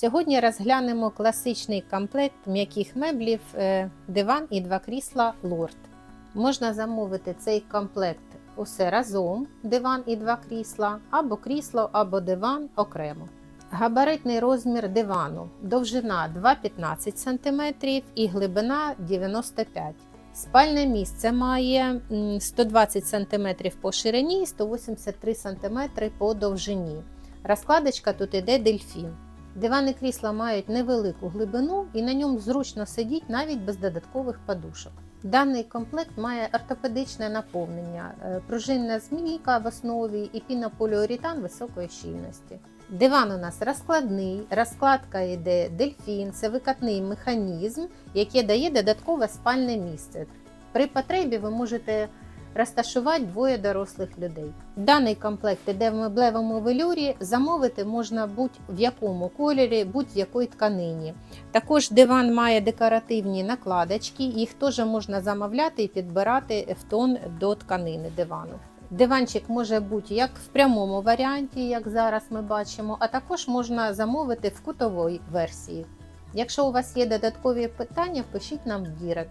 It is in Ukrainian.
Сьогодні розглянемо класичний комплект м'яких меблів е, диван і два крісла Лорд. Можна замовити цей комплект усе разом, диван і два крісла, або крісло, або диван окремо. Габаритний розмір дивану. Довжина 2,15 см і глибина 95 см. Спальне місце має 120 см по ширині і 183 см по довжині. Розкладочка тут іде дельфін. Дивани крісла мають невелику глибину і на ньому зручно сидіти навіть без додаткових подушок. Даний комплект має ортопедичне наповнення, е, пружинна змійка в основі і пінополіуретан високої щільності. Диван у нас розкладний, розкладка йде дельфін, це викатний механізм, який дає додаткове спальне місце. При потребі ви можете розташувати двоє дорослих людей. Даний комплект іде в меблевому велюрі. Замовити можна будь-в якому кольорі, будь-якої тканині. Також диван має декоративні накладочки, їх теж можна замовляти і підбирати в тон до тканини дивану. Диванчик може бути як в прямому варіанті, як зараз ми бачимо, а також можна замовити в кутовій версії. Якщо у вас є додаткові питання, пишіть нам в Дірект.